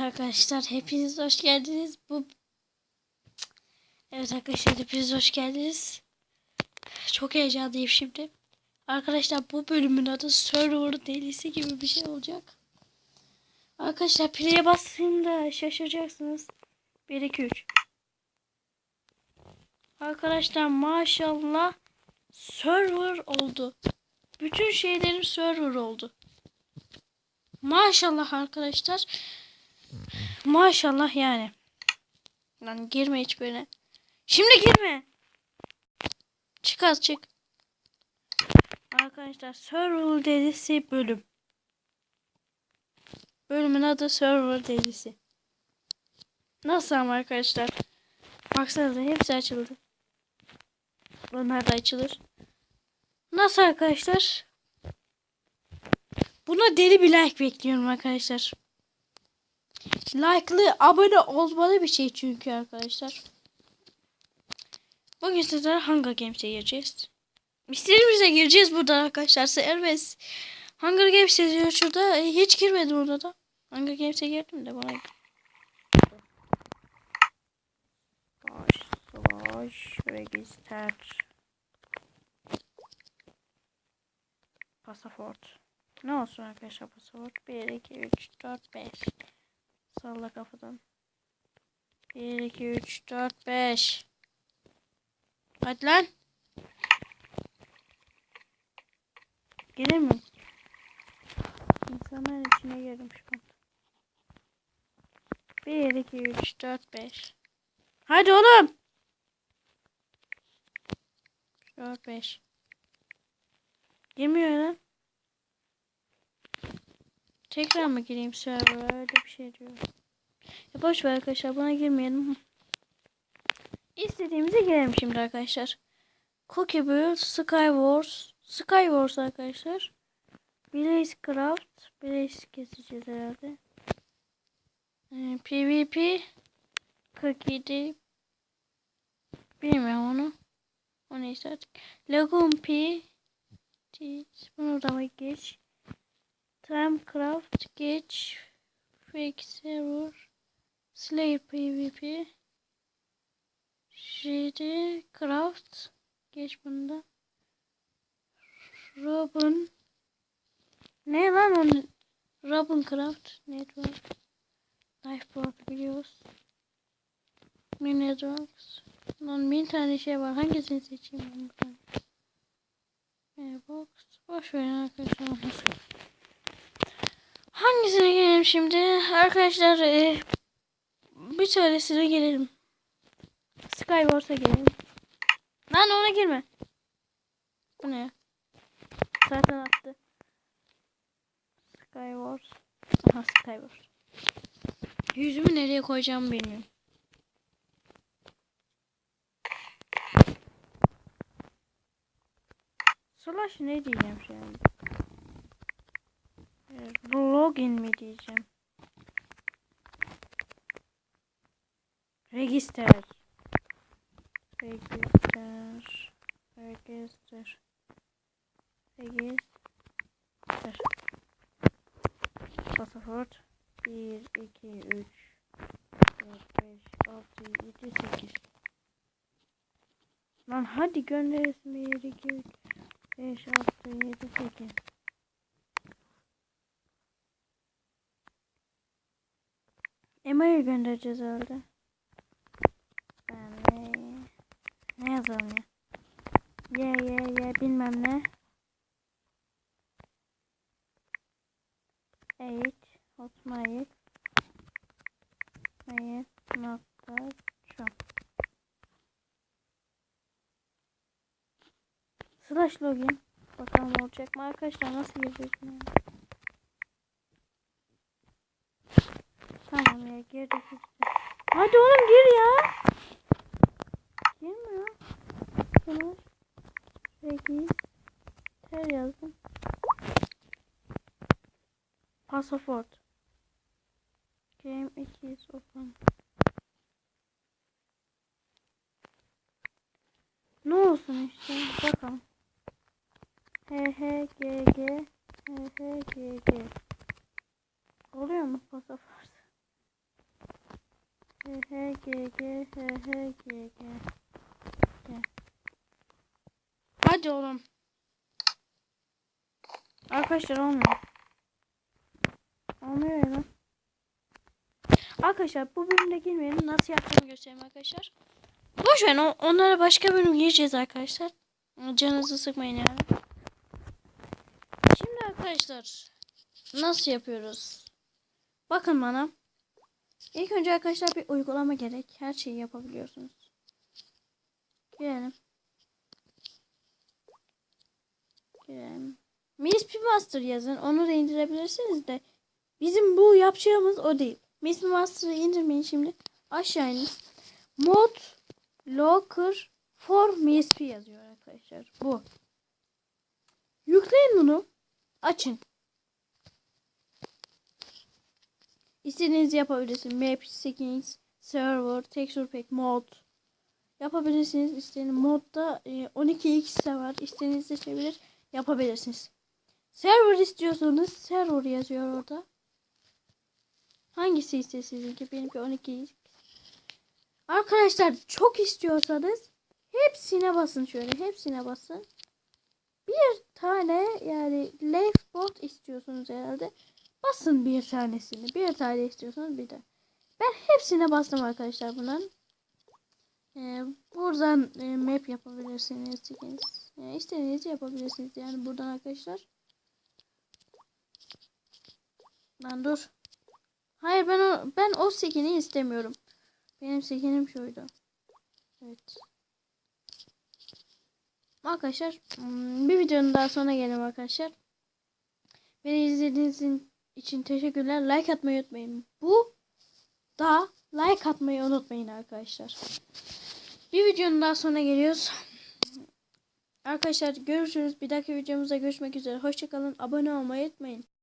arkadaşlar hepiniz hoş geldiniz. Bu Evet arkadaşlar hepiniz hoş geldiniz. Çok heyecanlıyım şimdi. Arkadaşlar bu bölümün adı Server delisi gibi bir şey olacak. Arkadaşlar play'e bastığımda şaşıracaksınız. 1 2 3. Arkadaşlar maşallah server oldu. Bütün şeylerim server oldu. Maşallah arkadaşlar. Maşallah yani. Lan girme hiç böyle. Şimdi girme. Çık az çık. Arkadaşlar server delisi bölüm. Bölümün adı server delisi. Nasıl ama arkadaşlar? Baksanıza hepsi açıldı. Onlar da açılır. Nasıl arkadaşlar? Buna deli bir like bekliyorum arkadaşlar. Like'lı abone olmalı bir şey çünkü arkadaşlar. Bugün sizlere Hunger Games'e gireceğiz. İstediğimize gireceğiz burada arkadaşlar. Serbest. Hunger Games yazıyor şurada. E, hiç girmedim orada da. Hunger Games'e girdim de bana. Slash slash register. Pasaport. Ne olsun arkadaşlar pasaport? 1, 2, 3, 4, 5. Salla kafadan. 1, 2, 3, 4, 5. Hadi lan. Gelir mi? İnsanların içine girdim şu an. 1, 2, 3, 4, 5. Hadi oğlum. 4, 5. Girmiyor lan. Tekrar mı gireyim server'a öyle bir şey diyor. Ya boş ver arkadaşlar buna girmeyelim. İstediğimize girelim şimdi arkadaşlar. Cookie Build, Skywars, Skywars arkadaşlar. Blaze Craft, Blaze keseceğiz herhalde. Ee, PvP 47 Bilmiyorum onu. O neyse artık. Lagoon P Bunu da geç. Tramcraft geç. Fake Server. Slayer PvP. Jedi Craft. Geç bunda. Robin. Ne lan onun? Robin Craft. Network. Lifeboat biliyoruz. Networks. Lan bin tane şey var. Hangisini seçeyim ben buradan? Mailbox. Boş verin arkadaşlar. Hangisine gelelim şimdi? Arkadaşlar e, bir tanesine gelelim. Skywars'a gelelim. Lan ona girme. Bu ne? Zaten attı. Skywars. Aha Skywars. Yüzümü nereye koyacağımı bilmiyorum. Slash ne diyeceğim şimdi? Login mi diyeceğim? Register. Register. Register. Register. Pasaport. 1, 2, 3, 4, 5, 6, 7, 8. Lan hadi gönder resmi 1, 2, 3, 5, 6, 7, 8. Emma'ya göndereceğiz herhalde. Ben ne? Yazalım ya? Ye ye ye bilmem ne. Eight hotmail mail nokta com Slash login. Bakalım olacak mı arkadaşlar nasıl yani? İşte. Hadi oğlum gir ya. Girmiyor. Slash register yazdım. Pasaport. Game 2 is open. Ne olsun işte bakalım. H H G G H H G G Oluyor mu pasaport? H H G G H H G G G. Hadi oğlum. Arkadaşlar olmuyor. Olmuyor ya. Arkadaşlar bu bölümde girmeyelim. Nasıl yaptığımı göstereyim arkadaşlar. Boş verin. Onlara başka bölüm gireceğiz arkadaşlar. Canınızı sıkmayın yani. Şimdi arkadaşlar nasıl yapıyoruz? Bakın bana. İlk önce arkadaşlar bir uygulama gerek. Her şeyi yapabiliyorsunuz. Girelim. Girelim. MSP Master yazın. Onu da indirebilirsiniz de. Bizim bu yapacağımız o değil. MSP Master'ı indirmeyin şimdi. Aşağı inin. Mod Locker for MSP yazıyor arkadaşlar. Bu. Yükleyin bunu. Açın. İstediğinizi yapabilirsiniz. Map, settings, server, texture pack, mod. Yapabilirsiniz. İstediğiniz modda e, 12x de var. İstediğiniz seçebilir. Yapabilirsiniz. Server istiyorsanız server yazıyor orada. Hangisi ise sizinki? Benimki 12x. Arkadaşlar çok istiyorsanız hepsine basın şöyle. Hepsine basın. Bir tane yani left bot istiyorsunuz herhalde. Basın bir tanesini. Bir tane istiyorsanız bir de. Ben hepsine bastım arkadaşlar bunların. Ee, buradan e, map yapabilirsiniz. İstediğiniz, e, istediğinizi yapabilirsiniz. Yani buradan arkadaşlar. Lan dur. Hayır ben o, ben o skin'i istemiyorum. Benim skin'im şuydu. Evet. Arkadaşlar hmm, bir videonun daha sonuna gelelim arkadaşlar. Beni izlediğiniz için teşekkürler. Like atmayı unutmayın. Bu da like atmayı unutmayın arkadaşlar. Bir videonun daha sonuna geliyoruz. Arkadaşlar görüşürüz. Bir dahaki videomuzda görüşmek üzere. Hoşçakalın. Abone olmayı unutmayın.